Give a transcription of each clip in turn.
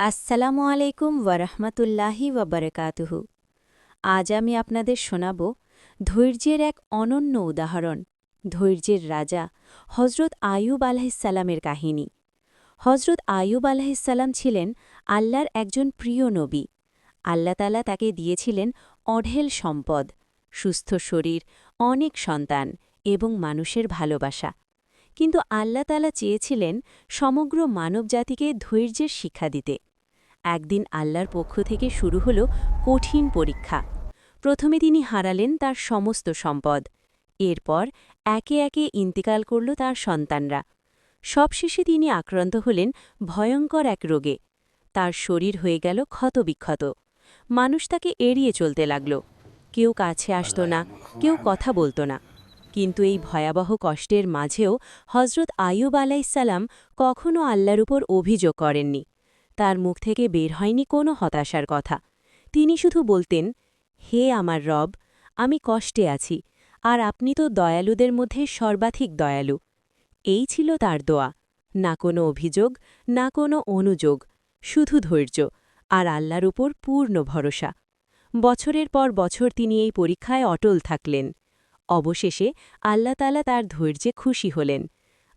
আসসালামু আলাইকুম ওয়ারহমতুল্লাহি ওয়াবারকাতুহু। আজ আমি আপনাদের শোনাব ধৈর্যের এক অনন্য উদাহরণ, ধৈর্যের রাজা হজরত আয়ুব আলাহিসাল্লামের কাহিনী। হজরত আয়ুব আলাহিসাল্লাম ছিলেন আল্লাহর একজন প্রিয় নবী। আল্লাতালা তাকে দিয়েছিলেন অঢেল সম্পদ, সুস্থ শরীর, অনেক সন্তান এবং মানুষের ভালোবাসা। কিন্তু আল্লাতালা চেয়েছিলেন সমগ্র মানবজাতিকে ধৈর্যের শিক্ষা দিতে। একদিন আল্লাহর পক্ষ থেকে শুরু হল কঠিন পরীক্ষা। প্রথমে তিনি হারালেন তার সমস্ত সম্পদ। এরপর একে একে ইন্তিকাল করল তার সন্তানরা। সবশেষে তিনি আক্রান্ত হলেন ভয়ঙ্কর এক রোগে। তার শরীর হয়ে গেল ক্ষতবিক্ষত। মানুষ তাকে এড়িয়ে চলতে লাগল। কেউ কাছে আসত না, কেউ কথা বলতো না। কিন্তু এই ভয়াবহ কষ্টের মাঝেও হজরত আয়ুব আলাইসাল্লাম কখনও আল্লাহর উপর অভিযোগ করেননি। তার মুখ থেকে বের হয়নি কোনো হতাশার কথা। তিনি শুধু বলতেন, হে আমার রব, আমি কষ্টে আছি, আর আপনি তো দয়ালুদের মধ্যে সর্বাধিক দয়ালু। এই ছিল তার দোয়া। না কোনো অভিযোগ, না কোনো অনুযোগ, শুধু ধৈর্য, আর আল্লাহর উপর পূর্ণ ভরসা। বছরের পর বছর তিনি এই পরীক্ষায় অটল থাকলেন। অবশেষে আল্লাতালা তার ধৈর্যে খুশি হলেন।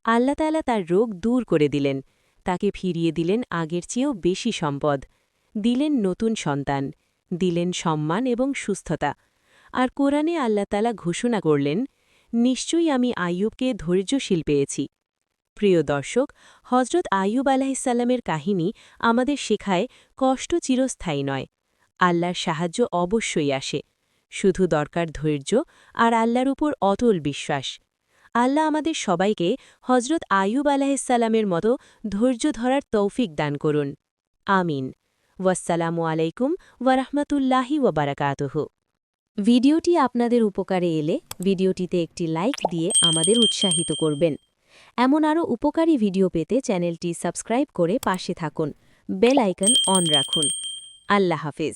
আল্লাতালা তার রোগ দূর করে দিলেন। তাকে ফিরিয়ে দিলেন আগের চেয়েও বেশি সম্পদ। দিলেন নতুন সন্তান, দিলেন সম্মান এবং সুস্থতা। আর কোরআনে আল্লাতালা ঘোষণা করলেন, নিশ্চয়ই আমি আইয়ুবকে ধৈর্যশীল পেয়েছি। প্রিয় দর্শক হজরত আইয়ুব আলাহিসাল্লামের কাহিনী আমাদের শেখায় কষ্ট চিরস্থায়ী নয়, আল্লাহর সাহায্য অবশ্যই আসে। শুধু দরকার ধৈর্য আর আল্লাহর উপর অটল বিশ্বাস। আল্লাহ আমাদের সবাইকে হজরত আয়ুব আলাহিসাল্লামের মতো ধৈর্য ধরার তৌফিক দান করুন। আমিন। ওয়াসালামু আলাইকুম ওয়ারহমতুল্লাহি ওয়াবারাকাতহ ভিডিওটি আপনাদের উপকারে এলে ভিডিওটিতে একটি লাইক দিয়ে আমাদের উৎসাহিত করবেন। এমন আরও উপকারী ভিডিও পেতে চ্যানেলটি সাবস্ক্রাইব করে পাশে থাকুন। বেল আইকন অন রাখুন। আল্লাহ হাফিজ।